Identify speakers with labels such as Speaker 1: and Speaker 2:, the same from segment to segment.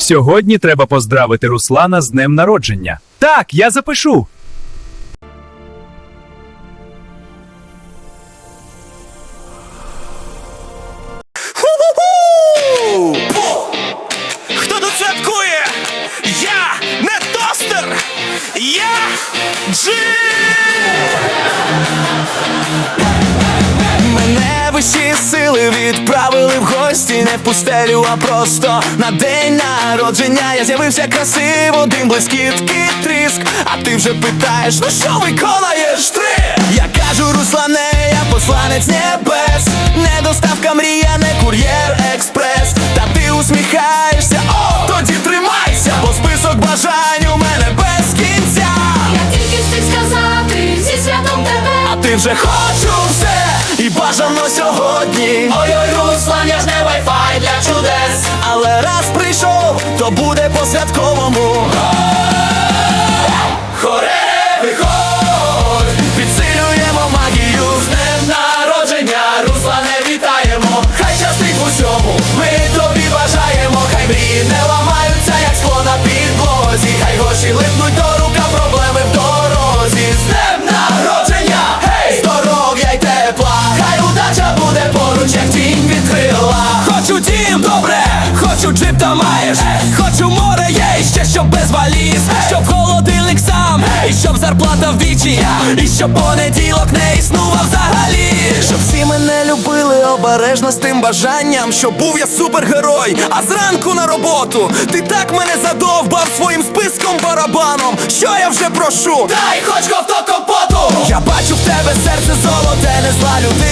Speaker 1: Сьогодні треба поздравити Руслана з днем народження. Так, я запишу.
Speaker 2: Хто тут святкує? Я не тостер! Я Джим! Мене вищі сили відправили пустелю, а просто на день народження я з'явився красивий, блискітки тріск. А ти вже питаєш, ну що виконаєш три? Я кажу, Руслане, я посланець небес, не доставка мрія, не кур'єр експрес. Та ти усміхаєшся, о, тоді тримайся, бо список бажань у мене без кінця.
Speaker 3: Я тільки встиг сказати зі святом тебе.
Speaker 2: А ти вже хочу все і бажано сьогодні.
Speaker 3: Ой-ой,
Speaker 2: Але раз прийшов, то буде по святковому. Хочу джип маєш. Хочу море є, і ще щоб без валіз, щоб холодильник сам, і щоб зарплата вдвічі, і щоб понеділок не існував взагалі. Щоб всі мене любили обережно з тим бажанням, щоб був я супергерой, а зранку на роботу ти так мене задовбав своїм списком барабаном. Що я вже прошу? Дай хоч ковто компоту! Я бачу в тебе серце золоте, не зла людина.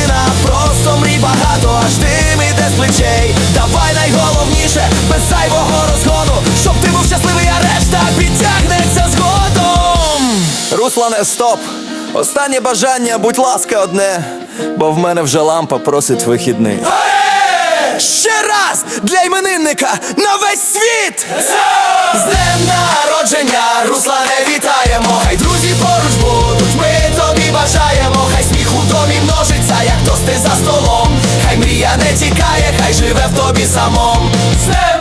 Speaker 2: Руслане, стоп! Останнє бажання, будь ласка, одне, бо в мене вже лампа просить вихідний. Ще раз для іменинника на весь світ! З днем народження, Руслане, вітаємо! Хай друзі поруч будуть, ми тобі бажаємо, хай сміх у домі множиться, як тости за столом. Хай мрія не тікає, хай живе в тобі самом. З днем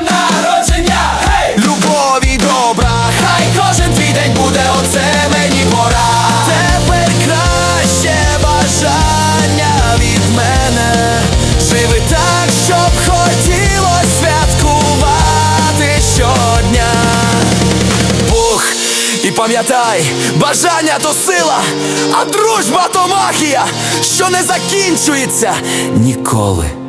Speaker 2: і пам'ятай, бажання то сила, а дружба то магія, що не закінчується ніколи.